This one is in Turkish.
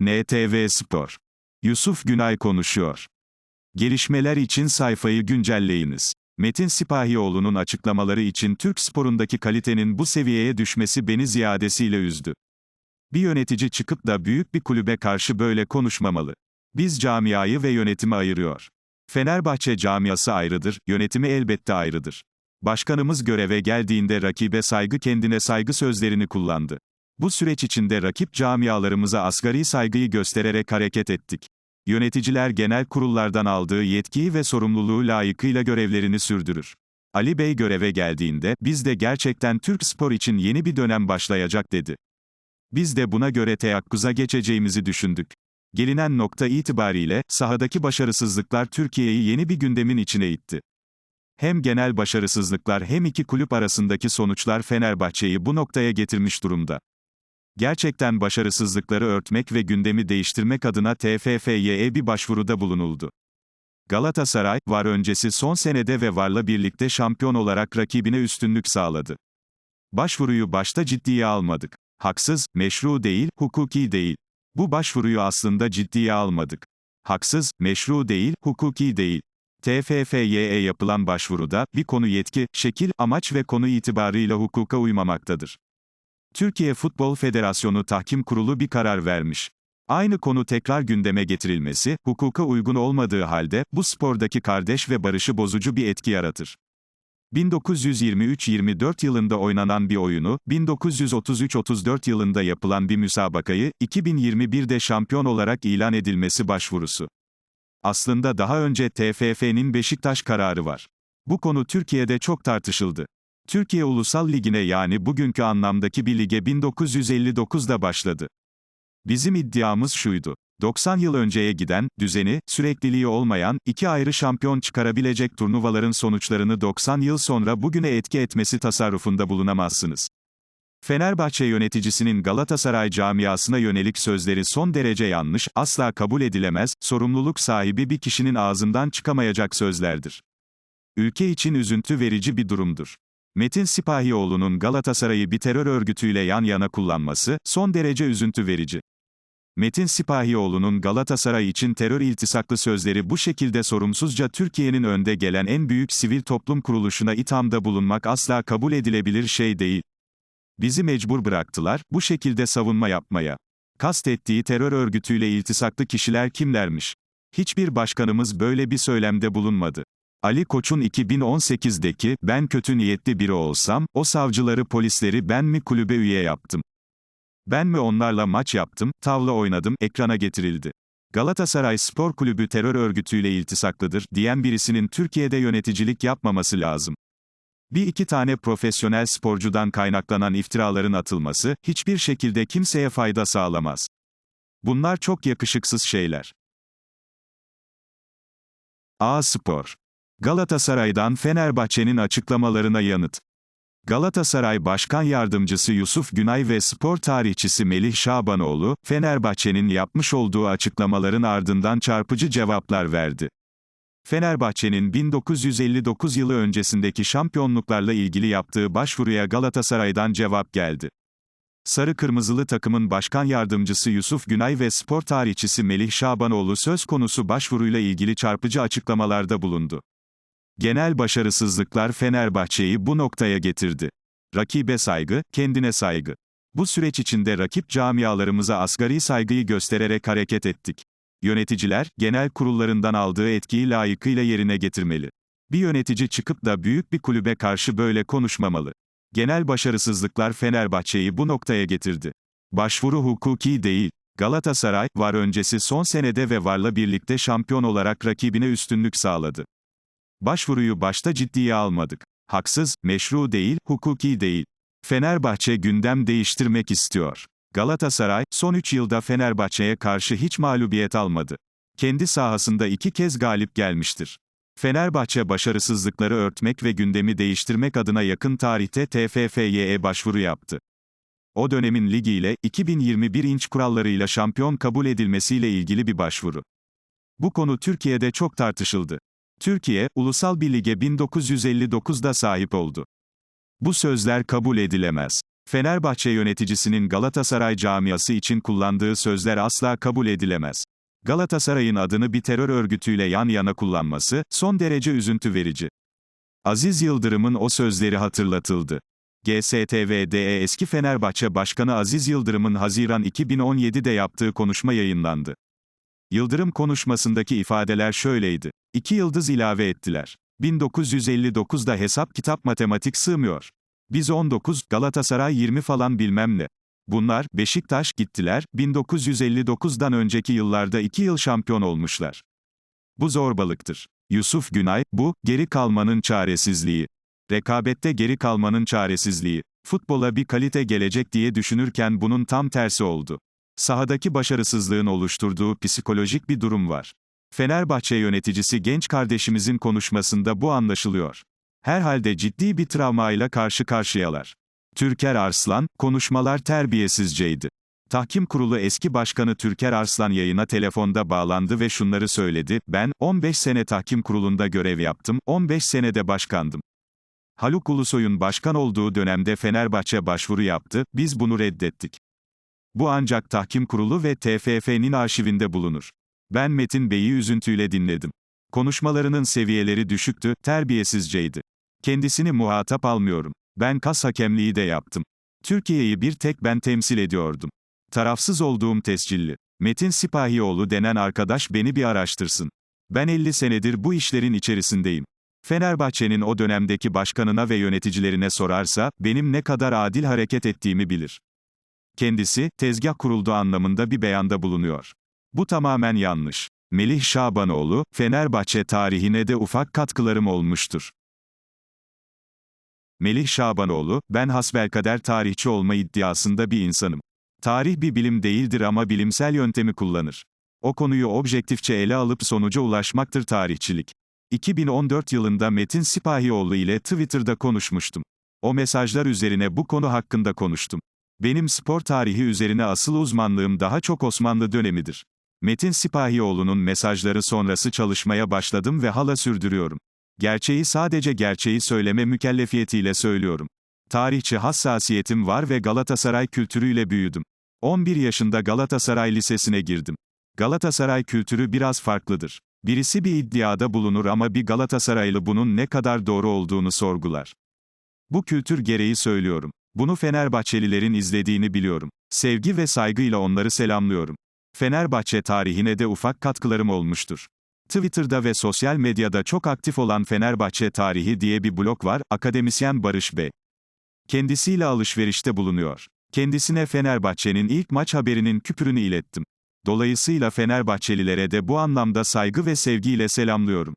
NTV Spor. Yusuf Günay konuşuyor. Gelişmeler için sayfayı güncelleyiniz. Metin Sipahioğlu'nun açıklamaları için Türk sporundaki kalitenin bu seviyeye düşmesi beni ziyadesiyle üzdü. Bir yönetici çıkıp da büyük bir kulübe karşı böyle konuşmamalı. Biz camiayı ve yönetimi ayırıyor. Fenerbahçe camiası ayrıdır, yönetimi elbette ayrıdır. Başkanımız göreve geldiğinde rakibe saygı kendine saygı sözlerini kullandı. Bu süreç içinde rakip camialarımıza asgari saygıyı göstererek hareket ettik. Yöneticiler genel kurullardan aldığı yetkiyi ve sorumluluğu layıkıyla görevlerini sürdürür. Ali Bey göreve geldiğinde, biz de gerçekten Türk spor için yeni bir dönem başlayacak dedi. Biz de buna göre teyakkuza geçeceğimizi düşündük. Gelinen nokta itibariyle, sahadaki başarısızlıklar Türkiye'yi yeni bir gündemin içine itti. Hem genel başarısızlıklar hem iki kulüp arasındaki sonuçlar Fenerbahçe'yi bu noktaya getirmiş durumda. Gerçekten başarısızlıkları örtmek ve gündemi değiştirmek adına TFF'ye bir başvuruda bulunuldu. Galatasaray, var öncesi son senede ve varla birlikte şampiyon olarak rakibine üstünlük sağladı. Başvuruyu başta ciddiye almadık. Haksız, meşru değil, hukuki değil. Bu başvuruyu aslında ciddiye almadık. Haksız, meşru değil, hukuki değil. TFF'ye yapılan başvuruda, bir konu yetki, şekil, amaç ve konu itibarıyla hukuka uymamaktadır. Türkiye Futbol Federasyonu Tahkim Kurulu bir karar vermiş. Aynı konu tekrar gündeme getirilmesi, hukuka uygun olmadığı halde, bu spordaki kardeş ve barışı bozucu bir etki yaratır. 1923-24 yılında oynanan bir oyunu, 1933-34 yılında yapılan bir müsabakayı, 2021'de şampiyon olarak ilan edilmesi başvurusu. Aslında daha önce TFF'nin Beşiktaş kararı var. Bu konu Türkiye'de çok tartışıldı. Türkiye Ulusal Ligi'ne yani bugünkü anlamdaki bir lige 1959'da başladı. Bizim iddiamız şuydu. 90 yıl önceye giden, düzeni, sürekliliği olmayan, iki ayrı şampiyon çıkarabilecek turnuvaların sonuçlarını 90 yıl sonra bugüne etki etmesi tasarrufunda bulunamazsınız. Fenerbahçe yöneticisinin Galatasaray camiasına yönelik sözleri son derece yanlış, asla kabul edilemez, sorumluluk sahibi bir kişinin ağzından çıkamayacak sözlerdir. Ülke için üzüntü verici bir durumdur. Metin Sipahioğlu'nun Galatasaray'ı bir terör örgütüyle yan yana kullanması, son derece üzüntü verici. Metin Sipahioğlu'nun Galatasaray için terör iltisaklı sözleri bu şekilde sorumsuzca Türkiye'nin önde gelen en büyük sivil toplum kuruluşuna ithamda bulunmak asla kabul edilebilir şey değil. Bizi mecbur bıraktılar, bu şekilde savunma yapmaya. Kastettiği terör örgütüyle iltisaklı kişiler kimlermiş? Hiçbir başkanımız böyle bir söylemde bulunmadı. Ali Koç'un 2018'deki, ben kötü niyetli biri olsam, o savcıları polisleri ben mi kulübe üye yaptım? Ben mi onlarla maç yaptım, tavla oynadım, ekrana getirildi. Galatasaray Spor Kulübü terör örgütüyle iltisaklıdır, diyen birisinin Türkiye'de yöneticilik yapmaması lazım. Bir iki tane profesyonel sporcudan kaynaklanan iftiraların atılması, hiçbir şekilde kimseye fayda sağlamaz. Bunlar çok yakışıksız şeyler. A Spor Galatasaray'dan Fenerbahçe'nin açıklamalarına yanıt. Galatasaray Başkan Yardımcısı Yusuf Günay ve spor tarihçisi Melih Şabanoğlu, Fenerbahçe'nin yapmış olduğu açıklamaların ardından çarpıcı cevaplar verdi. Fenerbahçe'nin 1959 yılı öncesindeki şampiyonluklarla ilgili yaptığı başvuruya Galatasaray'dan cevap geldi. Sarı Kırmızılı takımın başkan yardımcısı Yusuf Günay ve spor tarihçisi Melih Şabanoğlu söz konusu başvuruyla ilgili çarpıcı açıklamalarda bulundu. Genel başarısızlıklar Fenerbahçe'yi bu noktaya getirdi. Rakibe saygı, kendine saygı. Bu süreç içinde rakip camialarımıza asgari saygıyı göstererek hareket ettik. Yöneticiler, genel kurullarından aldığı etkiyi layıkıyla yerine getirmeli. Bir yönetici çıkıp da büyük bir kulübe karşı böyle konuşmamalı. Genel başarısızlıklar Fenerbahçe'yi bu noktaya getirdi. Başvuru hukuki değil. Galatasaray, var öncesi son senede ve varla birlikte şampiyon olarak rakibine üstünlük sağladı. Başvuruyu başta ciddiye almadık. Haksız, meşru değil, hukuki değil. Fenerbahçe gündem değiştirmek istiyor. Galatasaray, son 3 yılda Fenerbahçe'ye karşı hiç mağlubiyet almadı. Kendi sahasında iki kez galip gelmiştir. Fenerbahçe başarısızlıkları örtmek ve gündemi değiştirmek adına yakın tarihte TFF'ye başvuru yaptı. O dönemin ligiyle, 2021 inç kurallarıyla şampiyon kabul edilmesiyle ilgili bir başvuru. Bu konu Türkiye'de çok tartışıldı. Türkiye, ulusal bir lige 1959'da sahip oldu. Bu sözler kabul edilemez. Fenerbahçe yöneticisinin Galatasaray camiası için kullandığı sözler asla kabul edilemez. Galatasaray'ın adını bir terör örgütüyle yan yana kullanması, son derece üzüntü verici. Aziz Yıldırım'ın o sözleri hatırlatıldı. GSTV'de eski Fenerbahçe Başkanı Aziz Yıldırım'ın Haziran 2017'de yaptığı konuşma yayınlandı. Yıldırım konuşmasındaki ifadeler şöyleydi. İki yıldız ilave ettiler. 1959'da hesap kitap matematik sığmıyor. Biz 19, Galatasaray 20 falan bilmem ne. Bunlar, Beşiktaş, gittiler, 1959'dan önceki yıllarda 2 yıl şampiyon olmuşlar. Bu zorbalıktır. Yusuf Günay, bu, geri kalmanın çaresizliği. Rekabette geri kalmanın çaresizliği. Futbola bir kalite gelecek diye düşünürken bunun tam tersi oldu. Sahadaki başarısızlığın oluşturduğu psikolojik bir durum var. Fenerbahçe yöneticisi genç kardeşimizin konuşmasında bu anlaşılıyor. Herhalde ciddi bir travmayla karşı karşıyalar. Türker Arslan, konuşmalar terbiyesizceydi. Tahkim Kurulu eski başkanı Türker Arslan yayına telefonda bağlandı ve şunları söyledi, ben, 15 sene tahkim kurulunda görev yaptım, 15 senede başkandım. Haluk Ulusoy'un başkan olduğu dönemde Fenerbahçe başvuru yaptı, biz bunu reddettik. Bu ancak tahkim kurulu ve TFF'nin arşivinde bulunur. Ben Metin Bey'i üzüntüyle dinledim. Konuşmalarının seviyeleri düşüktü, terbiyesizceydi. Kendisini muhatap almıyorum. Ben kas hakemliği de yaptım. Türkiye'yi bir tek ben temsil ediyordum. Tarafsız olduğum tescilli. Metin Sipahioğlu denen arkadaş beni bir araştırsın. Ben 50 senedir bu işlerin içerisindeyim. Fenerbahçe'nin o dönemdeki başkanına ve yöneticilerine sorarsa, benim ne kadar adil hareket ettiğimi bilir. Kendisi, tezgah kuruldu anlamında bir beyanda bulunuyor. Bu tamamen yanlış. Melih Şabanoğlu, Fenerbahçe tarihine de ufak katkılarım olmuştur. Melih Şabanoğlu, ben hasbelkader tarihçi olma iddiasında bir insanım. Tarih bir bilim değildir ama bilimsel yöntemi kullanır. O konuyu objektifçe ele alıp sonuca ulaşmaktır tarihçilik. 2014 yılında Metin Sipahioğlu ile Twitter'da konuşmuştum. O mesajlar üzerine bu konu hakkında konuştum. Benim spor tarihi üzerine asıl uzmanlığım daha çok Osmanlı dönemidir. Metin Sipahioğlu'nun mesajları sonrası çalışmaya başladım ve hala sürdürüyorum. Gerçeği sadece gerçeği söyleme mükellefiyetiyle söylüyorum. Tarihçi hassasiyetim var ve Galatasaray kültürüyle büyüdüm. 11 yaşında Galatasaray Lisesi'ne girdim. Galatasaray kültürü biraz farklıdır. Birisi bir iddiada bulunur ama bir Galatasaraylı bunun ne kadar doğru olduğunu sorgular. Bu kültür gereği söylüyorum. Bunu Fenerbahçelilerin izlediğini biliyorum. Sevgi ve saygıyla onları selamlıyorum. Fenerbahçe tarihine de ufak katkılarım olmuştur. Twitter'da ve sosyal medyada çok aktif olan Fenerbahçe Tarihi diye bir blog var, akademisyen Barış Bey. Kendisiyle alışverişte bulunuyor. Kendisine Fenerbahçe'nin ilk maç haberinin küpürünü ilettim. Dolayısıyla Fenerbahçelilere de bu anlamda saygı ve sevgiyle selamlıyorum.